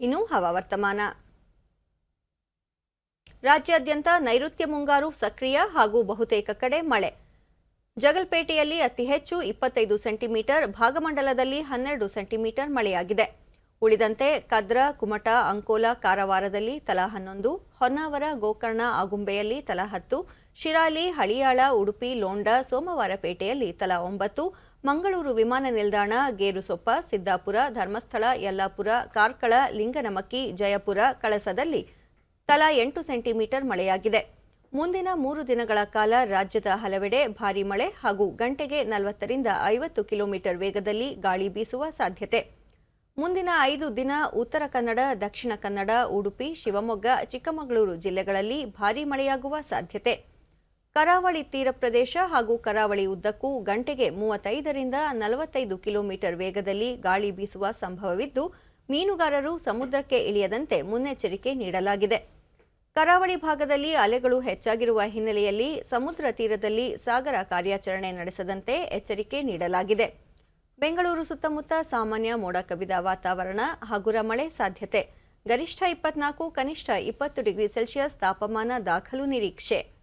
ಇನ್ನು ಹವಾವರ್ತಮಾನ. ರಾಜ್ಯಾದ್ಯಂತ ನೈಋತ್ಯ ಮುಂಗಾರು ಸಕ್ರಿಯ ಹಾಗೂ ಬಹುತೇಕ ಕಡೆ ಮಳೆ. ಜಗಲ್ಪೇಟೆಯಲ್ಲಿ ಅತಿ ಹೆಚ್ಚು ಇಪ್ಪತ್ತೈದು ಸೆಂಟಿಮೀಟರ್, ಭಾಗಮಂಡಲದಲ್ಲಿ ಹನ್ನೆರಡು ಸೆಂಟಿಮೀಟರ್ ಮಳೆಯಾಗಿದೆ. ಉಳಿದಂತೆ ಕದ್ರ, ಕುಮಟ, ಅಂಕೋಲ, ಕಾರವಾರದಲ್ಲಿ ತಲಾ ಹನ್ನೊಂದು, ಹೊನ್ನಾವರ, ಗೋಕರ್ಣ, ಆಗುಂಬೆಯಲ್ಲಿ ತಲಾ ಹತ್ತು ಶಿರಾಲಿ, ಹಳಿಯಾಳ, ಉಡುಪಿ, ಲೋಂಡ ಸೋಮವಾರಪೇಟೆಯಲ್ಲಿ ತಲಾ ಒಂಬತ್ತು, ಮಂಗಳೂರು ವಿಮಾನ ನಿಲ್ದಾಣ, ಗೇರುಸೊಪ್ಪ, ಸಿದ್ದಾಪುರ, ಧರ್ಮಸ್ಥಳ, ಯಲ್ಲಾಪುರ, ಕಾರ್ಕಳ, ಲಿಂಗನಮಕ್ಕಿ, ಜಯಪುರ, ಕಳಸದಲ್ಲಿ ತಲಾ ಎಂಟು ಸೆಂಟಿಮೀಟರ್ ಮಳೆಯಾಗಿದೆ. ಮುಂದಿನ ಮೂರು ದಿನಗಳ ಕಾಲ ರಾಜ್ಯದ ಹಲವೆಡೆ ಭಾರೀ ಮಳೆ ಹಾಗೂ ಗಂಟೆಗೆ ನಲವತ್ತರಿಂದ ಐವತ್ತು ಕಿಲೋಮೀಟರ್ ವೇಗದಲ್ಲಿ ಗಾಳಿ ಬೀಸುವ ಸಾಧ್ಯತೆ. ಮುಂದಿನ ಐದು ದಿನ ಉತ್ತರ ಕನ್ನಡ, ದಕ್ಷಿಣ ಕನ್ನಡ, ಉಡುಪಿ, ಶಿವಮೊಗ್ಗ, ಚಿಕ್ಕಮಗಳೂರು ಜಿಲ್ಲೆಗಳಲ್ಲಿ ಭಾರೀ ಮಳೆಯಾಗುವ ಸಾಧ್ಯತೆ. ಕರಾವಳಿ ತೀರ ಪ್ರದೇಶ ಹಾಗೂ ಕರಾವಳಿ ಉದ್ದಕ್ಕೂ ಗಂಟೆಗೆ ಮೂವತ್ತೈದರಿಂದ ನಲವತ್ತೈದು ಕಿಲೋಮೀಟರ್ ವೇಗದಲ್ಲಿ ಗಾಳಿ ಬೀಸುವ ಸಂಭವವಿದ್ದು, ಮೀನುಗಾರರು ಸಮುದ್ರಕ್ಕೆ ಇಳಿಯದಂತೆ ಮುನ್ನೆಚ್ಚರಿಕೆ ನೀಡಲಾಗಿದೆ. ಕರಾವಳಿ ಭಾಗದಲ್ಲಿ ಅಲೆಗಳು ಹೆಚ್ಚಾಗಿರುವ ಹಿನ್ನೆಲೆಯಲ್ಲಿ ಸಮುದ್ರ ತೀರದಲ್ಲಿ ಸಾಗರ ಕಾರ್ಯಾಚರಣೆ ನಡೆಸದಂತೆ ಎಚ್ಚರಿಕೆ ನೀಡಲಾಗಿದೆ. ಬೆಂಗಳೂರು ಸುತ್ತಮುತ್ತ ಸಾಮಾನ್ಯ ಮೋಡ ಕವಿದ ವಾತಾವರಣ ಹಗುರ ಮಳೆ ಸಾಧ್ಯತೆ. ಗರಿಷ್ಠ ಇಪ್ಪತ್ನಾಲ್ಕು, ಕನಿಷ್ಠ ಇಪ್ಪತ್ತು ಡಿಗ್ರಿ ಸೆಲ್ಸಿಯಸ್ ತಾಪಮಾನ ದಾಖಲು ನಿರೀಕ್ಷೆ.